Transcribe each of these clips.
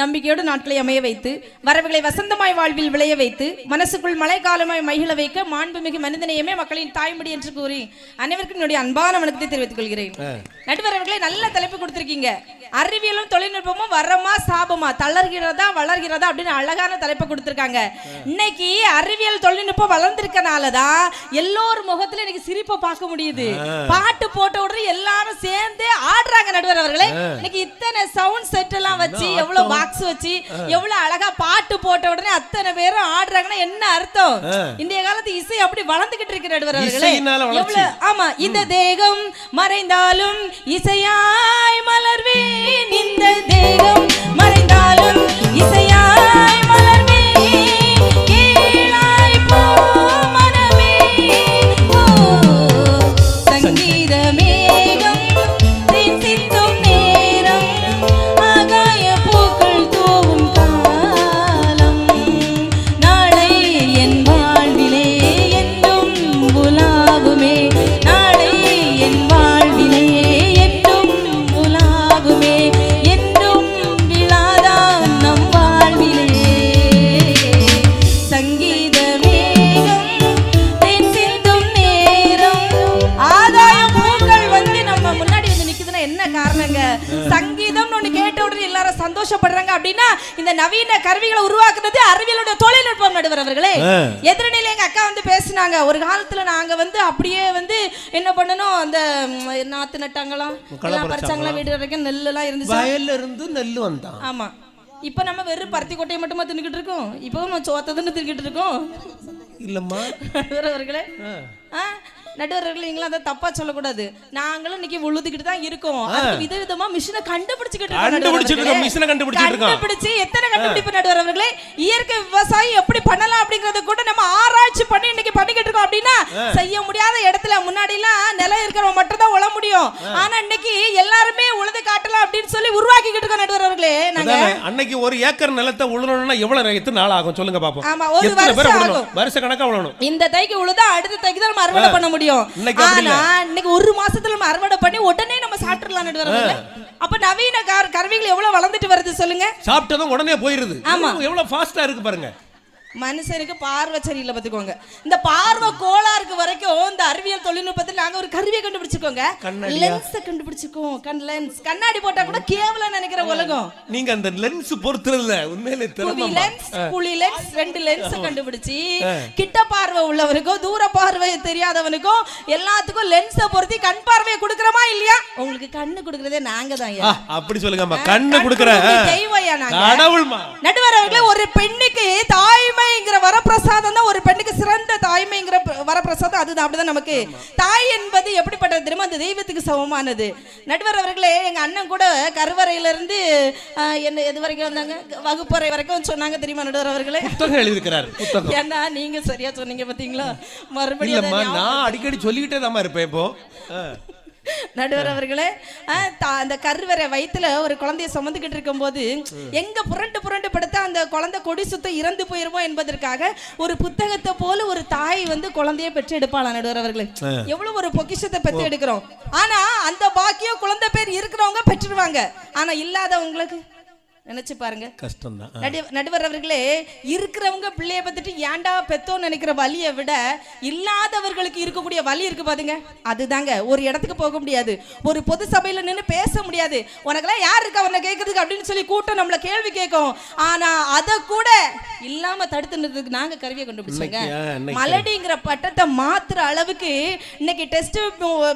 நம்பிக்கையோடு நாட்களை அமைய வைத்து வரவுகளை வசந்தமாய் வாழ்வில் விளைய வைத்து மனசுக்குள் மழைக்காலமாய் மகிழ வைக்க மாண்புமிகு மனிதநேயமே மக்களின் தாய்மொழி என்று கூறி அனைவருக்கும் என்னுடைய அன்பான வணக்கத்தை தெரிவித்துக் கொள்கிறேன். நடுவர் அவர்களே நல்ல தலைப்பு கொடுத்திருக்கீங்க. அறிவியலும் தொழில்நுட்பமும் வரமா சாபமா தளர்கிறதா வளர்கிறதா அப்படின்னு அழகான தலைப்பை கொடுத்திருக்காங்க. இன்னைக்கு அறிவியல் தொழில்நுட்பம் வளர்ந்திருக்கனாலதான் எல்லோரும் முகத்துல இன்னைக்கு சிரிப்பை பார்க்க முடியுது. பாட்டு போட்ட உடனே எல்லாரும் சேர்ந்து ஆடுறாங்க நடுவர் அவர்களே இன்னைக்கு இத்தனை சவுண்ட் செட் எல்லாம் வச்சு எவ்வளவு பாக்ஸ் வச்சு எவ்வளவு அழகா பாட்டு போட்ட உடனே அத்தனை பேரும் ஆடுறாங்கன்னா என்ன அர்த்தம்? இன்றைய காலத்து இசை அப்படி வளர்ந்துகிட்டு இருக்கு நடுவர் அவர்களே. எவ்வளவு ஆமா இந்த தேகம் மறைந்தாலும் இசையாய் சங்கீதம்னு ஒண்ணு கேட்ட உடனே எல்லாரும் சந்தோஷப்படுறாங்க. அப்படின்னா இந்த நவீன கருவிகளை உருவாக்குனது அறிவியலோட தொழில்நுட்பம் நடுவர் அவர்களே. ஆ. எதிரணியில எங்க அக்கா வந்து பேசுனாங்க. ஒரு காலத்துல நாங்க வந்து அப்படியே வந்து என்ன பண்ணணும் அந்த நாத்து நட்டாங்களாம். எல்லாம் பறிச்சாங்களாம். வீடு வரைக்கும் நெல் எல்லாம் இருந்துச்சு. வயல்ல இருந்து நெல் வந்தான். ஆமா. இப்ப நம்ம வெறும் பருத்தி கொட்டையை மட்டுமா தின்னுக்கிட்டு இருக்கோம்? இப்பவும் நம்ம சோத்ததுன்னு தின்னுக்கிட்டு இருக்கோம். இல்லம்மா. நடுவர்களே நடுவர்கள் நீங்களும் அதை தப்பா சொல்லக்கூடாது. நாங்களும் இன்னைக்கு உழுதுகிட்டு தான் இருக்கோம். அதுக்கு விதவிதமா மிஷினை கண்டுபிடிச்சுக்கிட்டு கண்டுபிடிச்சிட்டு இருக்கோம். மிஷினை கண்டுபிடிச்சிட்டு இருக்கோம். கண்டுபிடிச்சு எத்தனை கண்டுபிடிப்பு நடுவர்களே? இயற்கை விவசாயம் எப்படி பண்ணலாம் அப்படிங்கறத கூட நம்ம ஆராய்ச்சி பண்ணி இன்னைக்கு பண்ணிக்கிட்டு இருக்கோம் அப்படின்னா செய்ய முடியாத இடத்துல முன்னாடி எல்லாம் நிலம் இருக்கிறவங்க மட்டும் தான் உழ முடியும். ஆனா இன்னைக்கு எல்லாருமே உழுது காட்டலாம் அப்படின்னு சொல்லி உருவாக்கிக்கிட்டு இருக்கோம் நடுவர்களே. நாங்க அதானே, அன்னைக்கு ஒரு ஏக்கர் நிலத்தை உழணும்னா எவ்வளவு எத்தனை நாள் ஆகும் சொல்லுங்க பாப்போம். ஆமா, ஒரு வருஷம். வருஷ கணக்கா உழணும். இந்த தைக்கு உழுதா அடுத்த தைக்கு தான் நம்ம அறுவடை பண்ண முடியும். ஆனா இன்னைக்கு ஒரு மாசத்துல நம்ம அறுவடை பண்ணி உடனே நம்ம சாப்பிட்டுறலாம் நடுவர்களே அப்ப நவீன கார் கருவிகள் எவ்வளவு வளர்ந்துட்டு வருது சொல்லுங்க. சாப்பிட்டதும் உடனே போயிருது. ஆமா. எவ்வளவு ஃபாஸ்டா இருக்கு பாருங்க. மனுஷனுக்கு பார்வை சரியில்லை பார்த்துக்கோங்க. இந்த பார்வை கோளாறுக்கு வரைக்கும் இந்த அறிவியல் தொழில்நுட்பத்தில் நாங்க ஒரு கருவியை கண்டுபிடிச்சிருக்கோங்க கண்ணாடியா? லென்ஸ் கண்டுபிடிச்சிருக்கோம் கண் லென்ஸ் கண்ணாடி போட்டா கூட கேவலம் நினைக்கிற உலகம். நீங்க அந்த லென்ஸ் பொறுத்துறதுல உண்மையிலே குவி லென்ஸ் குழி லென்ஸ் ரெண்டு லென்ஸ் கண்டுபிடிச்சு கிட்ட பார்வை உள்ளவனுக்கும் தூர பார்வை தெரியாதவனுக்கும் எல்லாத்துக்கும் லென்ஸை பொருத்தி கண் பார்வையை கொடுக்கறோமா இல்லையா? உங்களுக்கு கண்ணு கொடுக்கறதே நாங்க தான் அப்படி சொல்லுங்கம்மா. கண்ணு கொடுக்குற கடவுள்மா. நடுவர் அவர்களே ஒரு பெண்ணுக்கு தாய்மைங்கிற வரப்பிரசாதம் தான் ஒரு பெண்ணுக்கு சிறந்த தாய்மைங்கிற வரப்பிரசாதம் அதுதான். அப்படிதான் நமக்கு தாய் என்பது எப்படிப்பட்டது தெரியுமா? அந்த தெய்வத்துக்கு சமமானது. நடுவர் அவர்களே எங்க அண்ணன் கூட கருவறையில இருந்து ஆஹ், என்ன எது வரைக்கும் வந்தாங்க? வகுப்பறை வரைக்கும் சொன்னாங்க தெரியுமா நடுவர் அவர்களே? புத்தகம் எழுதியிருக்கிறார் புத்தகம். ஏன்னா நீங்க சரியா சொன்னீங்க பாத்தீங்களா? மறுபடியும் நான் அடிக்கடி சொல்லிக்கிட்டே தான் இருப்பேன் இப்போ. நடுவர் அவர்களே அந்த கருவறை வயித்துல ஒரு குழந்தைய சுமந்துக்கிட்டு இருக்கும்போது எங்க புரண்டு புரண்டு படுத்தா அந்த குழந்தை கொடி சுத்த இறந்து போயிருமோ என்பதற்காக ஒரு புத்தகத்தை போல ஒரு தாய் வந்து குழந்தைய பெற்று எடுப்பாளா நடுவர் அவர்களே எவ்வளவு ஒரு பொக்கிஷத்தை பெற்று எடுக்கிறோம். ஆனா அந்த பாக்கியம் குழந்தை பேர் இருக்கிறவங்க பெற்றுருவாங்க ஆனா இல்லாதவங்களுக்கு? நினைச்சு பாருங்க. கஷ்டம் தான் நடுவர் அவர்களே இருக்கிறவங்க பிள்ளைய பத்திட்டு ஏன்டா பெத்தோன்னு நினைக்கிற வலியை விட இல்லாதவர்களுக்கு இருக்கக்கூடிய வலி இருக்கு பாருங்க அதுதாங்க ஒரு இடத்துக்கு போக முடியாது. ஒரு பொது சபையில நின்னு பேச முடியாது. உனக்கெல்லாம் யார் இருக்கா உன்னை கேட்கறதுக்கு அப்படின்னு சொல்லி கூட்டம் நம்மள கேள்வி கேட்கும். ஆனா அத கூட இல்லாம தடுத்து நிறுத்துறதுக்கு நாங்க கருவியை கண்டுபிடிச்சோங்க. மலடிங்கிற பட்டத்தை மாத்துற அளவுக்கு இன்னைக்கு டெஸ்ட்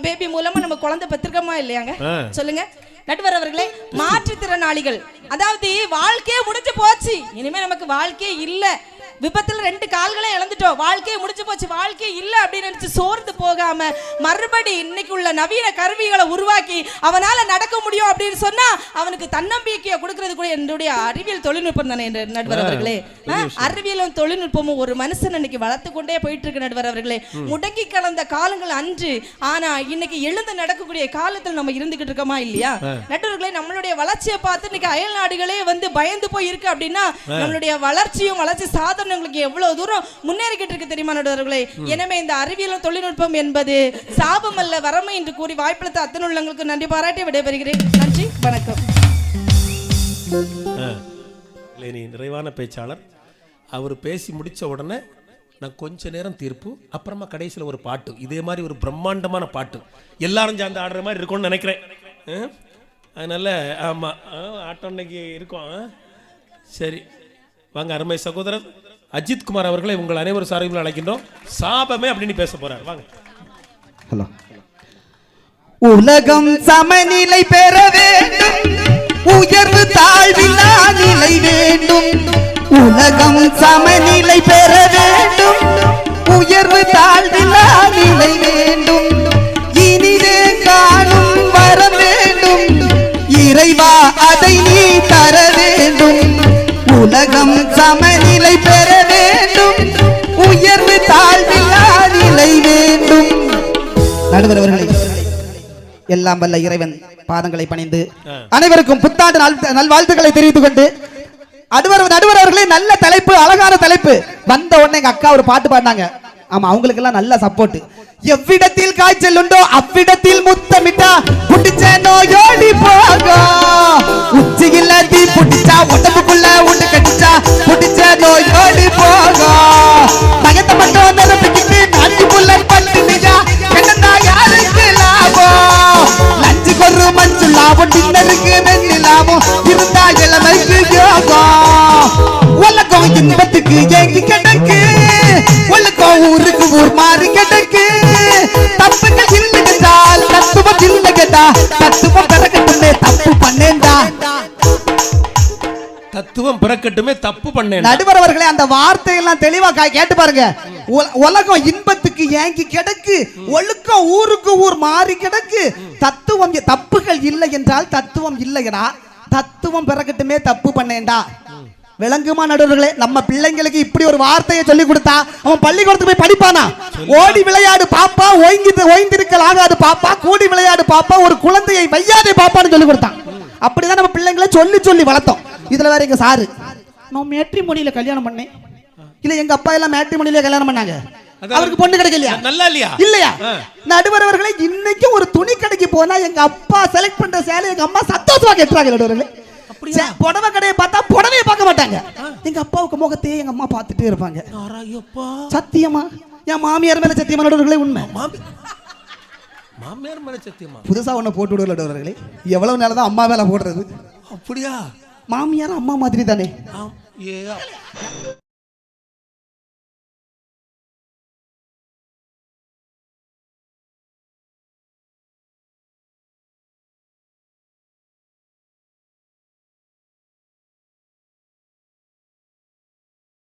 பேபி மூலமா நம்ம குழந்தை பெற்றிருக்கோமா இல்லையாங்க. சொல்லுங்க. நடுவர் அவர்களே மாற்றுத்திறனாளிகள் அதாவது வாழ்க்கையே முடிஞ்சு போச்சு. இனிமே நமக்கு வாழ்க்கையே இல்லை. விபத்துல ரெண்டு கால்களை இழந்துட்டோம். வாழ்க்கையே முடிஞ்சு போச்சு. வாழ்க்கையே இல்ல அப்படின்னு நினைச்சு சோர்ந்து போகாம மறுபடி இன்னைக்கு உள்ள நவீன கருவிகளை உருவாக்கி அவனால நடக்க முடியும் அப்படின்னு சொன்னா அவனுக்கு தன்னம்பிக்கையை கொடுக்கறது கூட என்னுடைய அறிவியல் தொழில்நுட்பம் தானே நடுவர் அவர்களே. அறிவியலும் தொழில்நுட்பமும் ஒரு மனுஷன் இன்னைக்கு வளர்த்து கொண்டே போயிட்டு இருக்கு நடுவர் அவர்களே. முடங்கி கலந்த காலங்கள் அன்று ஆனா இன்னைக்கு எழுந்து நடக்கக்கூடிய காலத்தில் நம்ம இருந்துகிட்டு இருக்கோமா இல்லையா? நடுவர்களே நம்மளுடைய வளர்ச்சியை பார்த்து இன்னைக்கு அயல் நாடுகளே வந்து பயந்து போய் இருக்கு அப்படின்னா நம்மளுடைய வளர்ச்சியும் வளர்ச்சி சாதனங்களுக்கு எவ்வளவு தூரம் முன்னேறிக்கிட்டு இருக்கு தெரியுமா நடுவர்களே? எனவே இந்த அறிவியல் தொழில்நுட்பம் என்பது சாபம் அல்ல வரமை என்று கூறி வாய்ப்பளித்த அத்தனை உள்ளங்களுக்கு நன்றி பாராட்டி விடைபெறுகிறேன். நன்றி வணக்கம். நிறைவான பேச்சாளர். அவர் பேசி முடிச்ச உடனே நான் கொஞ்ச நேரம் தீர்ப்பு அப்புறமா கடைசியில் ஒரு பாட்டு. இதே மாதிரி ஒரு பிரம்மாண்டமான பாட்டு. எல்லாரும் சேர்ந்து ஆடுற மாதிரி இருக்கும்னு நினைக்கிறேன். அதனால் அதனால ஆமாம் ஆட்டம் இன்னைக்கு இருக்கும் சரி வாங்க அருமை சகோதரர். அஜித் குமார் அவர்களை உங்கள் அனைவரும் சார்பில் அழைக்கின்றோம். சாபமே அப்படின்னு பேச போறாரு. வாங்க. ஹலோ. உலகம் சமநிலை பெற வேண்டும். உயர்வு தாழ்வில்லா நிலை வேண்டும். உலகம் சமநிலை பெற வேண்டும். உயர்வு தாழ்வில்லா நிலை வேண்டும். இனிதே காணும் வர வேண்டும். இறைவா அதை நீ தர வேண்டும் எல்லாம் வல்ல இறைவன் பாதங்களை பணிந்து அனைவருக்கும் புத்தாண்டு நல் நல்வாழ்த்துக்களை தெரிவித்துக் கொண்டு நடுவர் நடுவர் அவர்களே நல்ல தலைப்பு அழகான தலைப்பு. வந்த உடனே எங்க அக்கா ஒரு பாட்டு பாடினாங்க. ஆமா அவங்களுக்கு எல்லாம் நல்ல சப்போர்ட் எவ்விடத்தில் காய்ச்சல் உண்டோ அவ்விடத்தில் முத்தமிட்டா புடிச்ச நோயோடி போகும் உச்சியில் தீ புடிச்சா உடம்புக்குள்ள உண்டு கட்டிச்சா புடிச்ச நோயோடி போகும் லாபம் டின்னருக்கு ரெண்டு லாபம் இருந்தா இளமைக்கு யோகம் உலகம் இன்பத்துக்கு ஏங்கி கிடக்கு. உலகம் ஊருக்கு ஊர் மாறி கிடக்கு. தப்புகள் இல்லை கேட்டால் தத்துவம் இல்லை கேட்டா தத்துவம் பிறக்கட்டுமே தப்பு பண்ணேன்டா. தத்துவம் பிறக்கட்டுமே தப்பு பண்ணேன் நடுவர் அவர்களே அந்த வார்த்தையெல்லாம் தெளிவா கேட்டு பாருங்க. உலகம் இன்பத்துக்கு ஏங்கி கிடக்கு. ஒழுக்கம் ஊருக்கு ஊர் மாறி கிடக்கு. தத்துவம் தப்புகள் இல்லை என்றால் தத்துவம் இல்லையடா. தத்துவம் பிறக்கட்டுமே தப்பு பண்ணேன்டா. விளங்குமா நடுவர்களே நம்ம பிள்ளைங்களுக்கு இப்படி ஒரு வார்த்தையை சொல்லி கொடுத்தா அவன் பள்ளிக்கூடத்துக்கு போய் படிப்பானா? ஓடி விளையாடு பாப்பா ஓய்ந்து ஓய்ந்திருக்கல் ஆகாது பாப்பா கூடி விளையாடு பாப்பா ஒரு குழந்தையை வையாதே பாப்பான்னு சொல்லி கொடுத்தான். அப்படிதான் நம்ம பிள்ளைங்களை சொல்லி சொல்லி வளர்த்தோம். இதுல வேற எங்க சாரு? நான் மேட்ரிமோனியில கல்யாணம் பண்ணேன். இல்ல எங்க அப்பா எல்லாம் மேட்ரிமோனியில கல்யாணம் பண்ணாங்க. அவருக்கு பொண்ணு கிடைக்கலையா? நல்லா இல்லையா? இல்லையா. நடுவர் அவர்களே இன்னைக்கு ஒரு துணி கடைக்கு போனா எங்க அப்பா செலக்ட் பண்ற சேலை எங்க அம்மா சத்தோஷமா கட்டுறாங்க நடுவர்களே. புடவை கடையை பார்த்தா புடவையை பார்க்க மாட்டாங்க. எங்க அப்பாவுக்கு முகத்தையே எங்க அம்மா பார்த்துட்டே இருப்பாங்க. சத்தியமா? என் மாமியார் மேல சத்தியமா நடுவர்களே உண்மை. மாமி மாமியார் மேல சத்தியமா? புதுசா ஒண்ணு போட்டு விடுவல நடுவர்களே. எவ்வளவு நேரம் தான் அம்மா மேல போடுறது? அப்படியா? மாமியார் அம்மா மாதிரி தானே. ஏ